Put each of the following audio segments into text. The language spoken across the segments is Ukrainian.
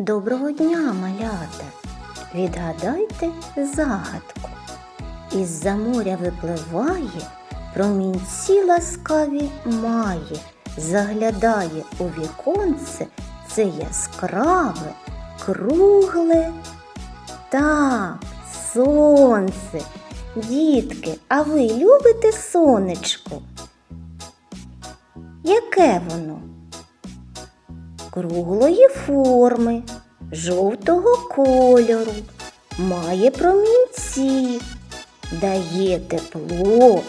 Доброго дня, малята! Відгадайте загадку. Із-за моря випливає, промінці ласкаві має, заглядає у віконце це яскраве, кругле. Так, сонце. Дітки, а ви любите сонечко? Яке воно? Круглої форми, жовтого кольору, має промінці, дає тепло,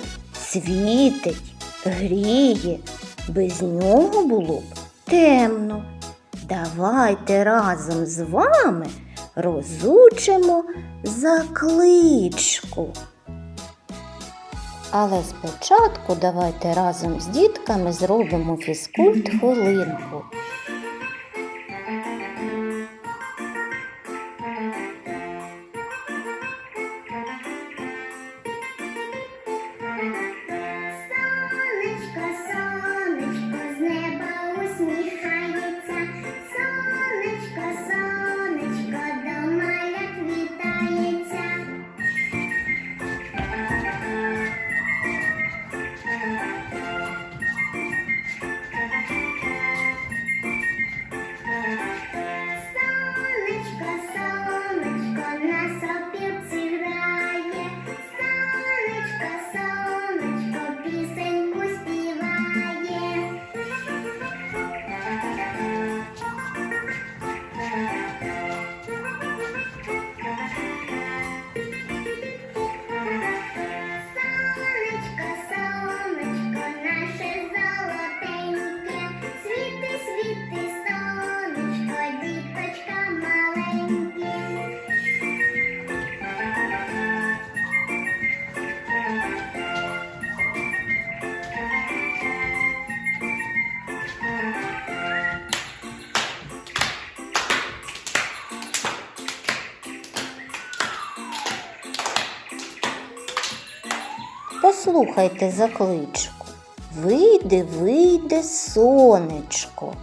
світить, гріє. Без нього було б темно. Давайте разом з вами розучимо закличку. Але спочатку давайте разом з дітками зробимо фізкульт хвилинку. Послухайте закличку. Вийде, вийде сонечко.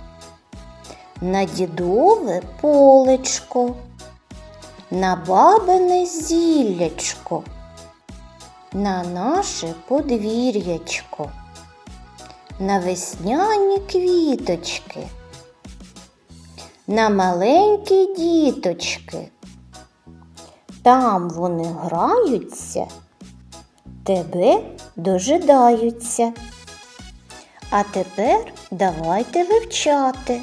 На дідове полечко, на бабине зіллячко, на наше подвір'ячко, на весняні квіточки, на маленькі діточки. Там вони граються тебе дожидаються. А тепер давайте вивчати.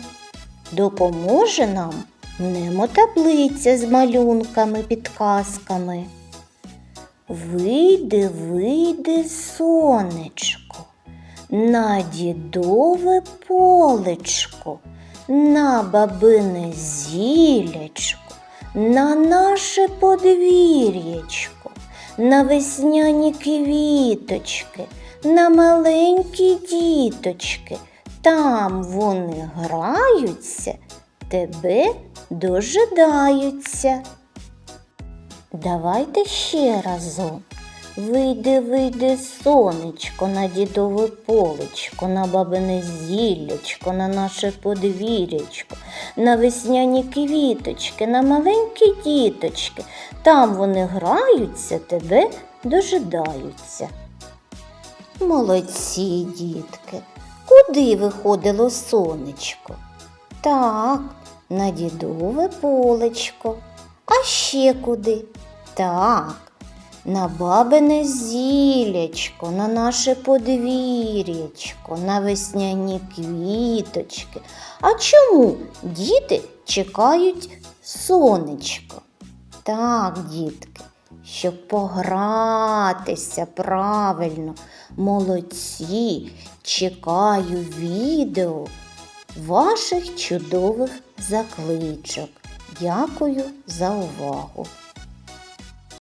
Допоможе нам мнемотаблиця з малюнками, підказками. Вийде, вийде сонечко, на дідове полечко, на бабине зілячко, на наше подвір'ячко на весняні квіточки, на маленькі діточки. Там вони граються, тебе дожидаються. Давайте ще разом. Вийде, вийде сонечко на дідове полечко, на бабине зіллячко, на наше подвір'ячко, на весняні квіточки, на маленькі діточки. Там вони граються, тебе дожидаються. Молодці, дітки, куди виходило сонечко? Так, на дідове полечко. А ще куди? Так, на бабине зілячко, на наше подвір'ячко, на весняні квіточки. А чому діти чекають сонечко? Так, дітки, щоб погратися правильно. Молодці, чекаю відео ваших чудових закличок. Дякую за увагу!